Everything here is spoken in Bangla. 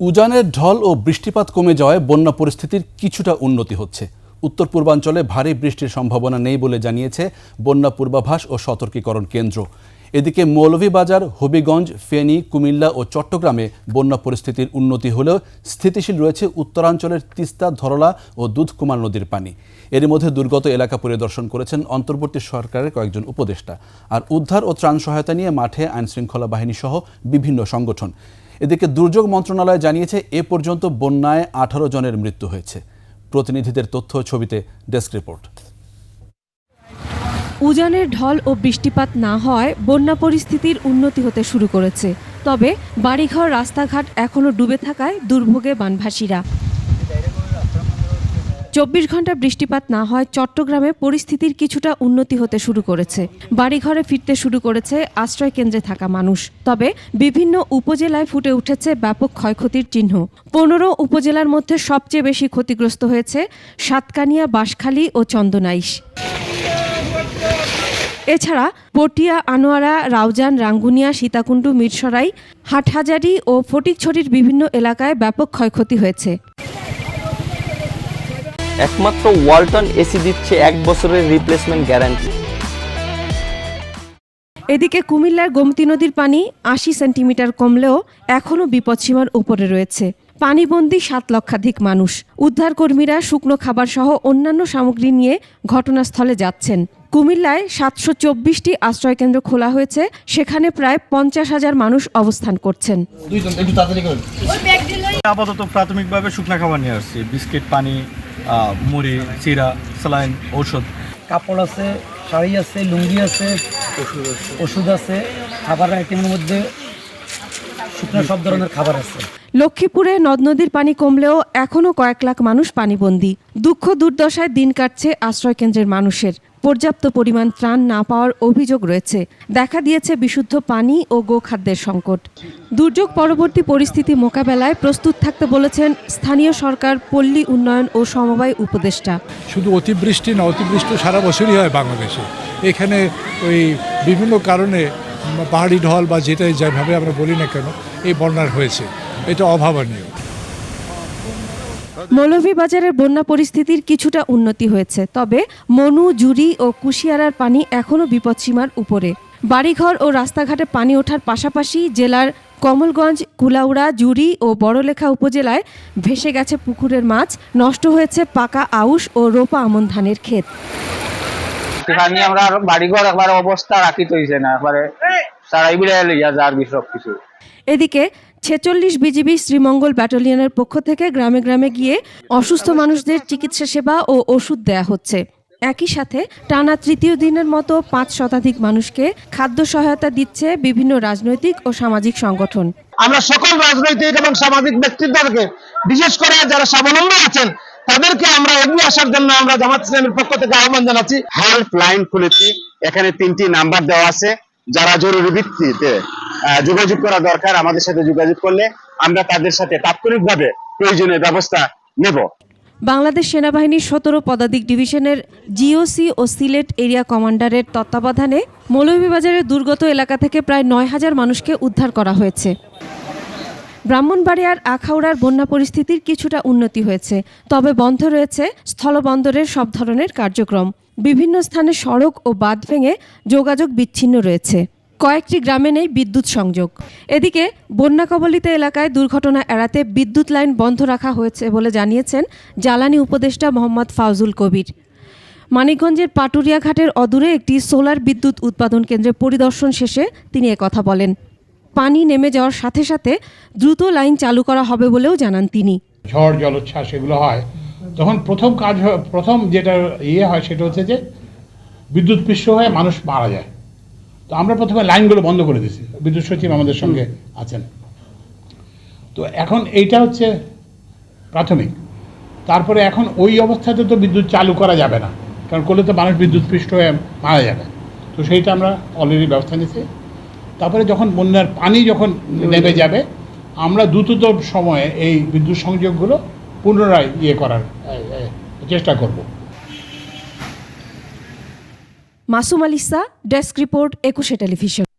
উজানের ঢল ও বৃষ্টিপাত কমে যাওয়ায় বন্যা পরিস্থিতির কিছুটা উন্নতি হচ্ছে। উত্তর পূর্বাঞ্চলে ভারী বৃষ্টির সম্ভাবনা নেই বলে জানিয়েছে বন্যা পূর্বাভাস ও সতর্কীকরণ কেন্দ্র। এদিকে মৌলভীবাজার, হবিগঞ্জ, ফেনী, কুমিল্লা ও চট্টগ্রামে বন্যা পরিস্থিতির উন্নতি হলেও স্থিতিশীল রয়েছে উত্তরাঞ্চলের তিস্তা, ধরলা ও দুধকুমার নদীর পানি। এর মধ্যে দুর্গত এলাকা পরিদর্শন করেছেন অন্তর্বর্তী সরকারের কয়েকজন উপদেষ্টা। আর উদ্ধার ও ত্রাণ সহায়তা নিয়ে মাঠে আইনশৃঙ্খলা বাহিনী সহ বিভিন্ন সংগঠন। এদিকে দুর্যোগ মন্ত্রণালয় জানিয়েছে, এ পর্যন্ত বন্যায় আঠারো জনের মৃত্যু হয়েছে। প্রতিনিধিদের তথ্য ছবিতে ডেস্ক রিপোর্ট। উজানের ঢল ও বৃষ্টিপাত না হওয়ায় বন্যা পরিস্থিতির উন্নতি হতে শুরু করেছে। তবে বাড়িঘর, রাস্তাঘাট এখনও ডুবে থাকায় দুর্ভোগে বানভাসীরা। চব্বিশ ঘণ্টা বৃষ্টিপাত না হয় চট্টগ্রামে পরিস্থিতির কিছুটা উন্নতি হতে শুরু করেছে। বাড়িঘরে ফিরতে শুরু করেছে আশ্রয় কেন্দ্রে থাকা মানুষ। তবে বিভিন্ন উপজেলায় ফুটে উঠেছে ব্যাপক ক্ষয়ক্ষতির চিহ্ন। পনেরো উপজেলার মধ্যে সবচেয়ে বেশি ক্ষতিগ্রস্ত হয়েছে সাতকানিয়া, বাঁশখালী ও চন্দনাইশ। এছাড়া পটিয়া, আনোয়ারা, রাউজান, রাঙ্গুনিয়া, সীতাকুণ্ডু, মিরসরাই, হাটহাজারি ও ফটিকছড়ির বিভিন্ন এলাকায় ব্যাপক ক্ষয়ক্ষতি হয়েছে। একমাত্র ওয়ালটন এসি দিচ্ছে এক বছরের রিপ্লেসমেন্ট গ্যারান্টি এদিকে কুমিল্লার গোমতী নদীর পানি আশি সেন্টিমিটার কমলেও এখনও বিপদসীমার উপরে রয়েছে। পানিবন্দী সাত লক্ষাধিক মানুষ। উদ্ধারকর্মীরা শুকনো খাবার সহ অন্যান্য সামগ্রী নিয়ে ঘটনাস্থলে যাচ্ছেন। কুমিল্লায় সাতশো চব্বিশটি আশ্রয়কেন্দ্র খোলা হয়েছে সেখানে প্রায় পঞ্চাশ হাজার মানুষ অবস্থান করছেন। আপাতত প্রাথমিকভাবে শুকনা খাবার নিয়ে আসছি বিস্কিট পানি মুড়ি চিরা স্যালাইন ঔষধ। কাপড় আছে শাড়ি আছে লুঙ্গি আছে ওষুধ আছে। খাবার আইটেমের মধ্যে শুকনো সব ধরনের খাবার আছে। লক্ষ্মীপুরে নদ নদীর পানি কমলেও এখনও কয়েক লাখ মানুষ পানিবন্দী। দুঃখ দুর্দশায় দিন কাটছে আশ্রয়কেন্দ্রের মানুষের। পর্যাপ্ত পরিমাণ ত্রাণ না পাওয়ার অভিযোগ রয়েছে। দেখা দিয়েছে বিশুদ্ধ পানি ও গোখাদ্যের সংকট। দুর্যোগ পরবর্তী পরিস্থিতি মোকাবেলায় প্রস্তুত থাকতে বলেছেন স্থানীয় সরকার পল্লী উন্নয়ন ও সমবায় উপদেষ্টা। শুধু অতিবৃষ্টি না অতিবৃষ্টি সারা বছরই হয় বাংলাদেশে। এখানে ওই বিভিন্ন কারণে পাহাড়ি ঢল বা যেটাই যেভাবে আমরা বলি না কেন এই বন্যার হয়েছে। এটা অভাবনীয়। মৌলভীবাজারের বন্যা পরিস্থিতির কিছুটা উন্নতি হয়েছে তবে মনু জুরি ও কুশিয়ারার পানি এখনও বিপদসীমার উপরে। বাড়িঘর ও রাস্তাঘাটে পানি ওঠার পাশাপাশি জেলার কমলগঞ্জ কুলাউড়া জুরি ও বড়লেখা উপজেলায় ভেসে গেছে পুকুরের মাছ নষ্ট হয়েছে পাকা আউশ ও রোপা আমন ধানের ক্ষেত। আমরা বাড়িঘর একবার অবস্থা রাখি তৈছে না একবারে সারাই বিড়াই লইয়া যার সব কিছু। এদিকে ছেচল্লিশ বিজিবি শ্রীমঙ্গল ব্যাটালিয়নের পক্ষ থেকে গ্রামে গ্রামে গিয়ে অসুস্থ মানুষদের চিকিৎসা সেবা ও ওষুধ দেয়া হচ্ছে। একই সাথে টানা তৃতীয় দিনের মতো পাঁচ শতাধিক মানুষকে খাদ্য সহায়তা দিচ্ছে বিভিন্ন রাজনৈতিক ও সামাজিক সংগঠন। আমরা সকল রাজনৈতিক এবং সামাজিক ব্যক্তিত্বকে বিশেষ করে যারা স্বাবলম্বী আছেন তাদেরকে আমরা এগিয়ে আসার জন্য আমরা জামাত ইসলামের পক্ষ থেকে আহ্বান জানাচ্ছি। হেল্প লাইন খুলেছি। এখানে তিনটি নাম্বার দেওয়া আছে। যারা জরুরি ভিত্তিতে যোগাযোগ করা দরকার, আমাদের সাথে যোগাযোগ করলে আমরা তাদের সাথে তাৎক্ষণিকভাবে প্রয়োজনীয় ব্যবস্থা নেব। বাংলাদেশ সেনাবাহিনীর সতেরো পদাতিক ডিভিশনের জিওসি ও সিলেট এরিয়া কমান্ডারের তত্ত্বাবধানে মৌলভীবাজারের দুর্গত এলাকা থেকে প্রায় নয় হাজার মানুষকে উদ্ধার করা হয়েছে। ব্রাহ্মণবাড়িয়ার আখাউড়ার বন্যা পরিস্থিতির কিছুটা উন্নতি হয়েছে, তবে বন্ধ রয়েছে স্থলবন্দরের সব ধরনের কার্যক্রম। বিভিন্ন স্থানে সড়ক ও বাঁধ ভেঙে যোগাযোগ বিচ্ছিন্ন রয়েছে। কয়েকটি গ্রামে নেই বিদ্যুৎ সংযোগ। এদিকে বন্যা কবলিত এলাকায় দুর্ঘটনা এড়াতে বিদ্যুৎ লাইন বন্ধ রাখা হয়েছে বলে জানিয়েছেন জ্বালানি উপদেষ্টা মোহাম্মদ ফাউজুল কবির। মানিকগঞ্জের পাটুরিয়া ঘাটের অদূরে একটি সোলার বিদ্যুৎ উৎপাদন কেন্দ্রে পরিদর্শন শেষে তিনি কথা বলেন, পানি নেমে যাওয়ার সাথে সাথে দ্রুত লাইন চালু করা হবে বলেও জানান তিনি। ঝড়, জলোচ্ছ্বাস, এগুলো হয়। তখন প্রথম কাজ প্রথম যেটা ইয়ে হয় সেটা হচ্ছে যে বিদ্যুৎ পৃষ্ঠ হয়ে মানুষ মারা যায়। তো আমরা প্রথমে লাইনগুলো বন্ধ করে দিয়েছি, বিদ্যুৎ সচিব আমাদের সঙ্গে আছেন। তো এখন এইটা হচ্ছে প্রাথমিক। তারপরে এখন ওই অবস্থাতে তো বিদ্যুৎ চালু করা যাবে না, কারণ করলে তো মানুষ বিদ্যুৎ পৃষ্ঠ হয়ে মারা যাবে। তো সেইটা আমরা অলরেডি ব্যবস্থা নিয়েছি। তারপরে যখন বন্যার পানি যখন নেমে যাবে, আমরা দ্রুততম সময়ে এই বিদ্যুৎ সংযোগগুলো পুনরায় ইয়ে করার চেষ্টা করব। Masum Alisa desk report Ekushey television.